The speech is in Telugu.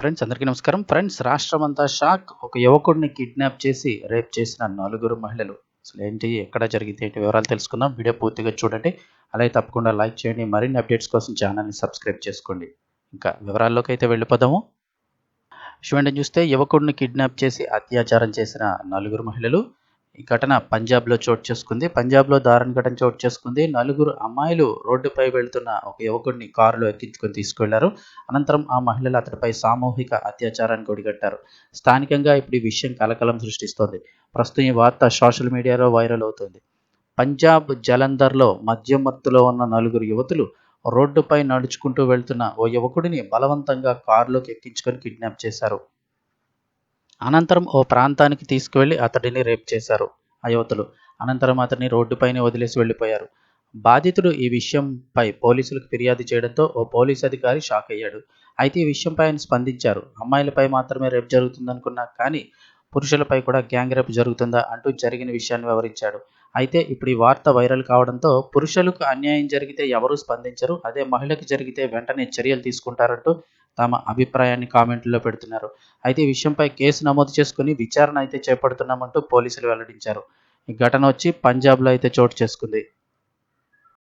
ఫ్రెండ్స్ అందరికీ నమస్కారం. ఫ్రెండ్స్ రాష్ట్రమంతా షాక్. ఒక యువకుడిని కిడ్నాప్ చేసి రేప్ చేసిన నలుగురు మహిళలు. అసలు ఏంటి? ఎక్కడ జరిగింది? ఏంటి? వివరాలు తెలుసుకుందాం. వీడియో పూర్తిగా చూడండి. అలాగే తప్పకుండా లైక్ చేయండి. మరిన్ని అప్డేట్స్ కోసం ఛానల్ని సబ్స్క్రైబ్ చేసుకోండి. ఇంకా వివరాల్లోకి అయితే వెళ్ళిపోదాము. చూడండి చూస్తే యువకుడిని కిడ్నాప్ చేసి అత్యాచారం చేసిన నలుగురు మహిళలు. ఈ ఘటన పంజాబ్లో చోటు చేసుకుంది. పంజాబ్లో దారుణ ఘటన చోటు చేసుకుంది. నలుగురు అమ్మాయిలు రోడ్డుపై వెళ్తున్న ఒక యువకుడిని కారులో ఎక్కించుకొని తీసుకెళ్ళారు. అనంతరం ఆ మహిళలు అతడిపై సామూహిక అత్యాచారానికి ఒడిగట్టారు. స్థానికంగా ఇప్పుడు ఈ విషయం కలకలం సృష్టిస్తోంది. ప్రస్తుతం ఈ వార్త సోషల్ మీడియాలో వైరల్ అవుతుంది. పంజాబ్ జలంధర్లో మద్యమత్తులో ఉన్న నలుగురు యువతులు రోడ్డుపై నడుచుకుంటూ వెళ్తున్న ఓ యువకుడిని బలవంతంగా కారులోకి ఎక్కించుకొని కిడ్నాప్ చేశారు. అనంతరం ఓ ప్రాంతానికి తీసుకువెళ్ళి అతడిని రేప్ చేశారు ఆ యువతులు. అనంతరం అతన్ని రోడ్డుపైనే వదిలేసి వెళ్ళిపోయారు. బాధితుడు ఈ విషయంపై పోలీసులకు ఫిర్యాదు చేయడంతో ఓ పోలీస్ అధికారి షాక్ అయ్యాడు. అయితే ఈ విషయంపై ఆయన స్పందించారు. అమ్మాయిలపై మాత్రమే రేప్ జరుగుతుందనుకున్నా కానీ పురుషులపై కూడా గ్యాంగ్ రేప్ జరుగుతుందా అంటూ జరిగిన విషయాన్ని వివరించాడు. అయితే ఇప్పుడు ఈ వార్త వైరల్ కావడంతో పురుషులకు అన్యాయం జరిగితే ఎవరూ స్పందించరు అదే మహిళకు జరిగితే వెంటనే చర్యలు తీసుకుంటారంటూ తమ అభిప్రాయాన్ని కామెంట్లో పెడుతున్నారు. అయితే ఈ విషయంపై కేసు నమోదు చేసుకుని విచారణ అయితే చేపడుతున్నామంటూ పోలీసులు వెల్లడించారు. ఈ ఘటన వచ్చి పంజాబ్లో అయితే చోటు చేసుకుంది.